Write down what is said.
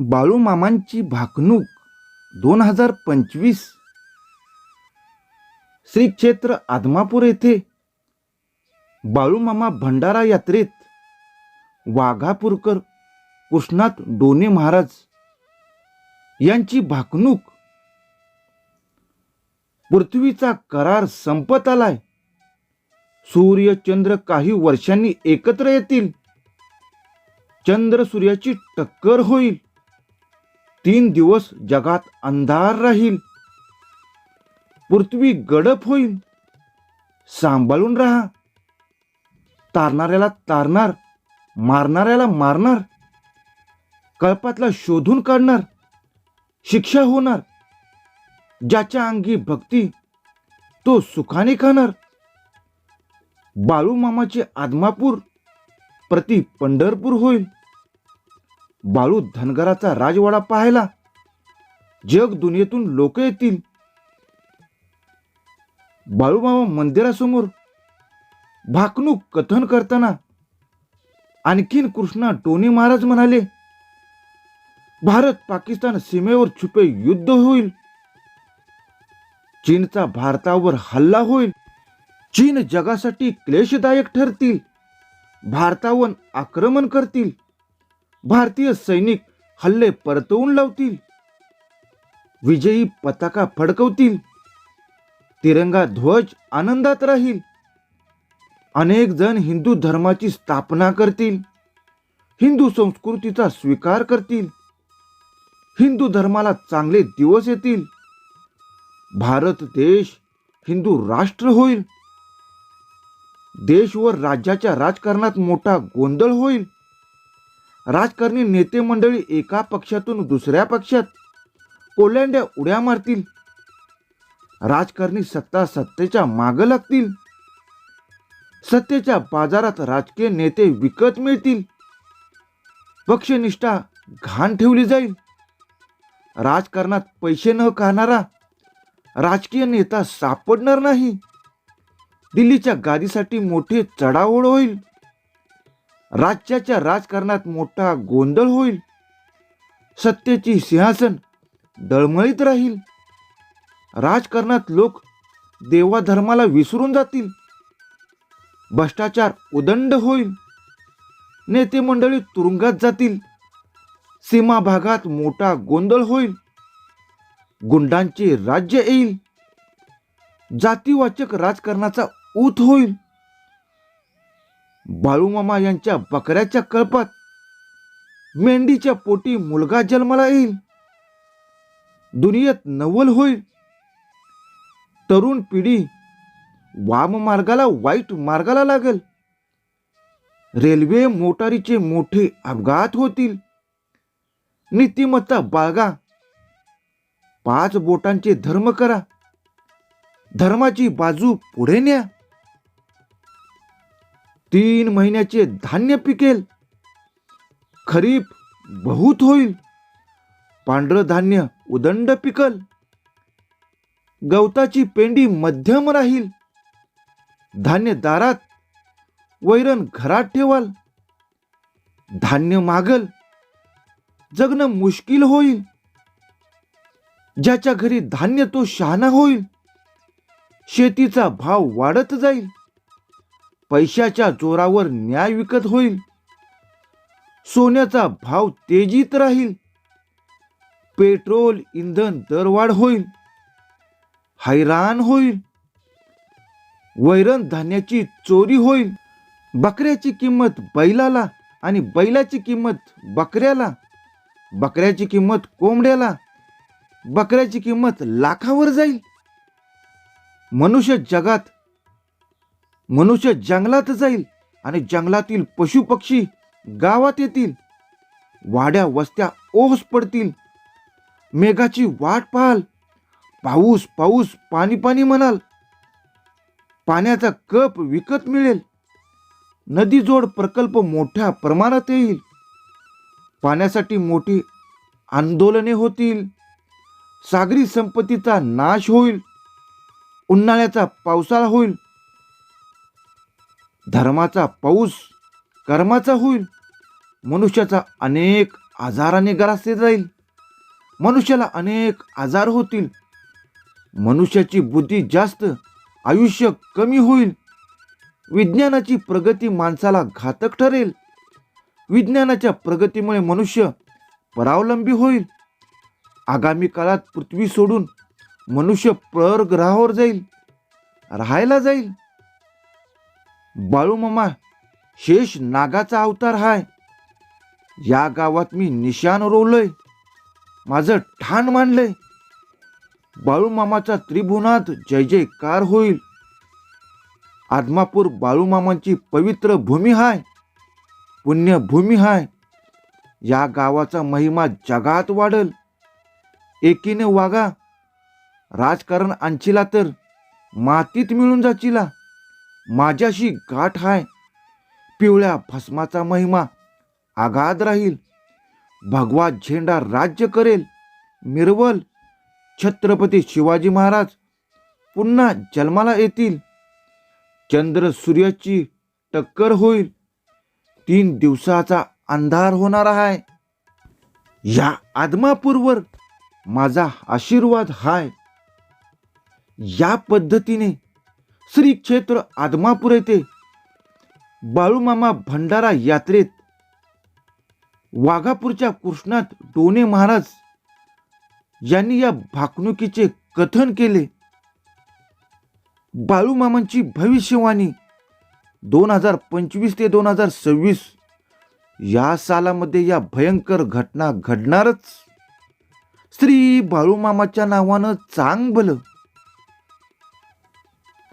बाळूमामांची भाकणूक दोन हजार पंचवीस. श्री क्षेत्र आदमापूर येथे बाळूमामा भंडारा यात्रेत वाघापूरकर कृष्णात डोने महाराज यांची भाकणूक. पृथ्वीचा करार संपत आलाय. सूर्य चंद्र काही वर्षांनी एकत्र येतील. चंद्र सूर्याची टक्कर होईल. तीन दिवस जगात अंधार राहील. पृथ्वी गडप होईल. सांभाळून राहा. तारणाऱ्याला तारणार मारणाऱ्याला मारणार कळपातला शोधून काढणार शिक्षा होणार. ज्याच्या अंगी भक्ती तो सुखाने खाणार. बाळूमामाचे आदमापूर प्रति पंढरपूर होईल. बाळू धनगराचा राजवाडा पाहायला. जग दुनियेतून लोक येतील. बाळूमामा मंदिरासमोर भाकणूक कथन करताना आणखीन कृष्णा टोनी महाराज म्हणाले भारत पाकिस्तान सीमेवर छुपे युद्ध होईल. चीनचा भारतावर हल्ला होईल. चीन जगासाठी क्लेशदायक ठरतील. भारतावर आक्रमण करतील. भारतीय सैनिक हल्ले परतवून लावतील. विजयी पताका फडकवतील. तिरंगा ध्वज आनंदात राहील. अनेक जण हिंदू धर्माची स्थापना करतील. हिंदू संस्कृतीचा स्वीकार करतील. हिंदू धर्माला चांगले दिवस येतील. भारत देश हिंदू राष्ट्र होईल. देश व राज्याच्या राजकारणात मोठा गोंधळ होईल. राजकारणी नेते मंडळी एका पक्षातून दुसऱ्या पक्षात कोल्यांड्या उड्या मारतील. राजकारणी सत्ता सत्तेच्या मागं लागतील. सत्तेच्या बाजारात राजकीय नेते विकत मिळतील. पक्षनिष्ठा घाण ठेवली जाईल. राजकारणात पैसे न खाणारा राजकीय नेता सापडणार नाही. दिल्लीच्या गादीसाठी मोठे चढाओढ होईल. राज्याच्या राजकारणात मोठा गोंधळ होईल. सत्तेची सिंहासन डळमळीत राहील. राजकारणात लोक देवाधर्माला विसरून जातील. भ्रष्टाचार उदंड होईल. नेते मंडळी तुरुंगात जातील. सीमा भागात मोठा गोंधळ होईल. गुंडांचे राज्य येईल. जातीवाचक राजकारणाचा ऊत होईल. बाळूमामा यांच्या बकऱ्याच्या कळपात मेंढीच्या पोटी मुलगा जन्माला येईल. दुनियेत नवल होईल. तरुण पिढी वाम मार्गाला वाईट मार्गाला लागेल. रेल्वे मोटारीचे मोठे अपघात होतील. नीतिमत्ता बाळगा. पाच बोटांचे धर्म करा. धर्माची बाजू पुढे न्या. तीन महिन्याचे धान्य पिकेल. खरीप बहुत होईल. पांढरं धान्य उदंड पिकल. गवताची पेंडी मध्यम राहील. धान्य दारात वैरण घरात ठेवाल. धान्य मागल. जगणं मुश्किल होईल. ज्याच्या घरी धान्य तो शहाणा होईल. शेतीचा भाव वाढत जाईल. पैशाच्या जोरावर न्याय विकत होईल. सोन्याचा भाव तेजीत राहील. पेट्रोल इंधन दरवाढ होईल. हैराण होईल. वैरण धान्याची चोरी होईल. बकऱ्याची किंमत बैलाला आणि बैलाची किंमत बकऱ्याला. बकऱ्याची किंमत कोंबड्याला. बकऱ्याची किंमत लाखावर जाईल. मनुष्य जगात मनुष्य जंगलात जाईल आणि जंगलातील पशु पक्षी गावात येतील. वाड्या वस्त्या ओस पडतील. मेघाची वाट पाहाल. पाऊस पाऊस पाणी पाणी म्हणाल. पाण्याचा कप विकत मिळेल. नदीजोड प्रकल्प मोठ्या प्रमाणात येईल. पाण्यासाठी मोठी आंदोलने होतील. सागरी संपत्तीचा नाश होईल. उन्हाळ्याचा पावसाळा होईल. धर्माचा पाऊस कर्माचा होईल. मनुष्याचा अनेक आजाराने ग्रासले जाईल मनुष्याला अनेक आजार होतील. मनुष्याची बुद्धी जास्त आयुष्य कमी होईल. विज्ञानाची प्रगती माणसाला घातक ठरेल. विज्ञानाच्या प्रगतीमुळे मनुष्य परावलंबी होईल. आगामी काळात पृथ्वी सोडून मनुष्य परग्रहावर जाईल. राहायला जाईल. बाळूमामा शेष नागाचा अवतार हाय. या गावात मी निशान रोवलंय. माझं ठाण मांडलंय. बाळूमामाचा त्रिभुवनात जय जयकार होईल. आदमापूर बाळूमामांची पवित्र भूमी हाय. पुण्यभूमी हाय. या गावाचा महिमा जगात वाढल. एकीने वागा. राजकारण आणचिला तर मातीत मिळून जाचिला. माझ्याशी गाठ हाय. पिवळ्या भस्माचा महिमा आगाध राहील. भगवा झेंडा राज्य करेल. मिरवल छत्रपती शिवाजी महाराज पुन्हा जन्माला येतील. चंद्र सूर्याची टक्कर होईल. तीन दिवसाचा अंधार होणार आहे या आदमापूरवर माझा आशीर्वाद हाय. या पद्धतीने श्री क्षेत्र आदमापूर येथे बाळूमामा भंडारा यात्रेत वाघापूरच्या कृष्णात डोने महाराज यांनी या भाकणुकीचे कथन केले. बाळूमामांची भविष्यवाणी दोन हजार पंचवीस ते दोन हजार सव्वीस या सालामध्ये या भयंकर घटना घडणारच. श्री बाळूमामाच्या नावानं चांग भलं